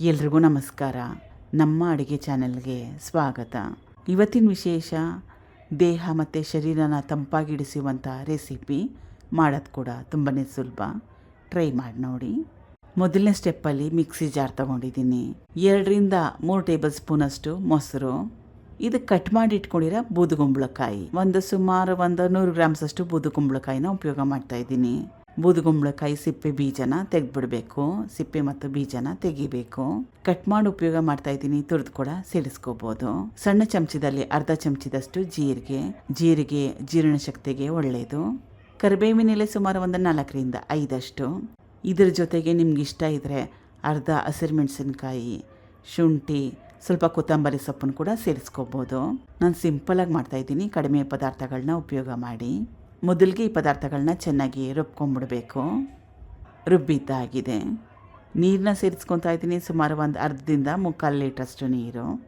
ಎಲ್ರಿಗೂ ನಮಸ್ಕಾರ. ನಮ್ಮ ಅಡುಗೆ ಚಾನೆಲ್ಗೆ ಸ್ವಾಗತ. ಇವತ್ತಿನ ವಿಶೇಷ, ದೇಹ ಮತ್ತು ಶರೀರನ ತಂಪಾಗಿಡಿಸುವಂಥ ರೆಸಿಪಿ ಮಾಡೋದು ಕೂಡ ತುಂಬಾ ಸುಲಭ. ಟ್ರೈ ಮಾಡಿ ನೋಡಿ. ಮೊದಲನೇ ಸ್ಟೆಪ್ಪಲ್ಲಿ ಮಿಕ್ಸಿ ಜಾರ್ ತೊಗೊಂಡಿದ್ದೀನಿ. ಎರಡರಿಂದ ಮೂರು ಟೇಬಲ್ ಸ್ಪೂನಷ್ಟು ಮೊಸರು. ಇದು ಕಟ್ ಮಾಡಿ ಇಟ್ಕೊಂಡಿರೋ ಬೂದುಗುಂಬಳಕಾಯಿ ಒಂದು ಸುಮಾರು ಒಂದು ನೂರು ಗ್ರಾಮ್ಸಷ್ಟು ಬೂದುಗುಂಬಳಕಾಯಿನ ಉಪಯೋಗ ಮಾಡ್ತಾ ಇದ್ದೀನಿ. ಬೂದುಗುಂಬಳಕಾಯಿ ಸಿಪ್ಪೆ ಬೀಜನ ತೆಗೆದ್ಬಿಡ್ಬೇಕು. ಸಿಪ್ಪೆ ಮತ್ತು ಬೀಜನ ತೆಗಿಬೇಕು. ಕಟ್ ಮಾಡಿ ಉಪಯೋಗ ಮಾಡ್ತಾ ಇದ್ದೀನಿ, ತುರಿದು ಕೂಡ ಸೇರಿಸ್ಕೋಬಹುದು ಸಣ್ಣ ಚಮಚದಲ್ಲಿ ಅರ್ಧ ಚಮಚದಷ್ಟು ಜೀರಿಗೆ ಜೀರಿಗೆ ಜೀರ್ಣಶಕ್ತಿಗೆ ಒಳ್ಳೆಯದು ಕರಿಬೇವಿನ ಎಲೆ ಸುಮಾರು ಒಂದು ನಾಲ್ಕರಿಂದ ಐದಷ್ಟು. ಇದರ ಜೊತೆಗೆ ನಿಮ್ಗೆ ಇಷ್ಟ ಇದ್ದರೆ ಅರ್ಧ ಹಸಿರು ಮೆಣಸಿನ್ಕಾಯಿ, ಶುಂಠಿ, ಸ್ವಲ್ಪ ಕೊತ್ತಂಬರಿ ಸೊಪ್ಪನ್ನು ಕೂಡ ಸೇರಿಸ್ಕೋಬೋದು ನಾನು ಸಿಂಪಲಾಗಿ ಮಾಡ್ತಾಯಿದ್ದೀನಿ ಕಡಿಮೆ ಪದಾರ್ಥಗಳನ್ನ ಉಪಯೋಗ ಮಾಡಿ. ಮೊದಲಿಗೆ ಈ ಪದಾರ್ಥಗಳನ್ನ ಚೆನ್ನಾಗಿ ರುಬ್ಕೊಂಡ್ಬಿಡಬೇಕು ರುಬ್ಬಿದ್ದಾಗಿದೆ. ನೀರನ್ನ ಸೇರಿಸ್ಕೊತಾ ಇದ್ದೀನಿ. ಸುಮಾರು ಒಂದು ಅರ್ಧದಿಂದ ಮುಕ್ಕಾಲು ಲೀಟ್ರಷ್ಟು ನೀರು.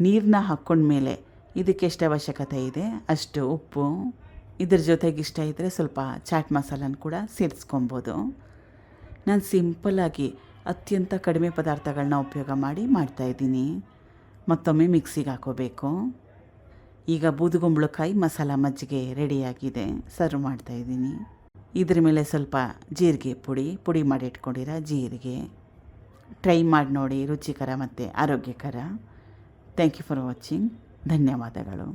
ನೀರನ್ನ ಹಾಕ್ಕೊಂಡ್ಮೇಲೆ ಇದಕ್ಕೆ ಎಷ್ಟು ಅವಶ್ಯಕತೆ ಇದೆ? ಅಷ್ಟು ಉಪ್ಪು. ಇದ್ರ ಜೊತೆಗೆ ಇಷ್ಟ ಇದ್ದರೆ ಸ್ವಲ್ಪ ಚಾಟ್ ಮಸಾಲನ ಕೂಡ ಸೇರಿಸ್ಕೊಬೋದು. ನಾನು ಸಿಂಪಲ್ಲಾಗಿ ಅತ್ಯಂತ ಕಡಿಮೆ ಪದಾರ್ಥಗಳನ್ನ ಉಪಯೋಗ ಮಾಡಿ ಮಾಡ್ತಾಯಿದ್ದೀನಿ ಮತ್ತೊಮ್ಮೆ ಮಿಕ್ಸಿಗೆ ಹಾಕೋಬೇಕು. ಈಗ ಬೂದುಗುಂಬಳಕಾಯಿ ಮಸಾಲ ಮಜ್ಜಿಗೆ ರೆಡಿಯಾಗಿದೆ. ಸರ್ವ್ ಮಾಡ್ತಾಯಿದ್ದೀನಿ ಇದ್ರ ಮೇಲೆ ಸ್ವಲ್ಪ ಜೀರಿಗೆ ಪುಡಿ ಪುಡಿ ಮಾಡಿ ಇಟ್ಕೊಂಡಿರ ಜೀರಿಗೆ. ಟ್ರೈ ಮಾಡಿ ನೋಡಿ, ರುಚಿಕರ ಮತ್ತು ಆರೋಗ್ಯಕರ. ಥ್ಯಾಂಕ್ ಯು ಫಾರ್ ವಾಚಿಂಗ್ ಧನ್ಯವಾದಗಳು.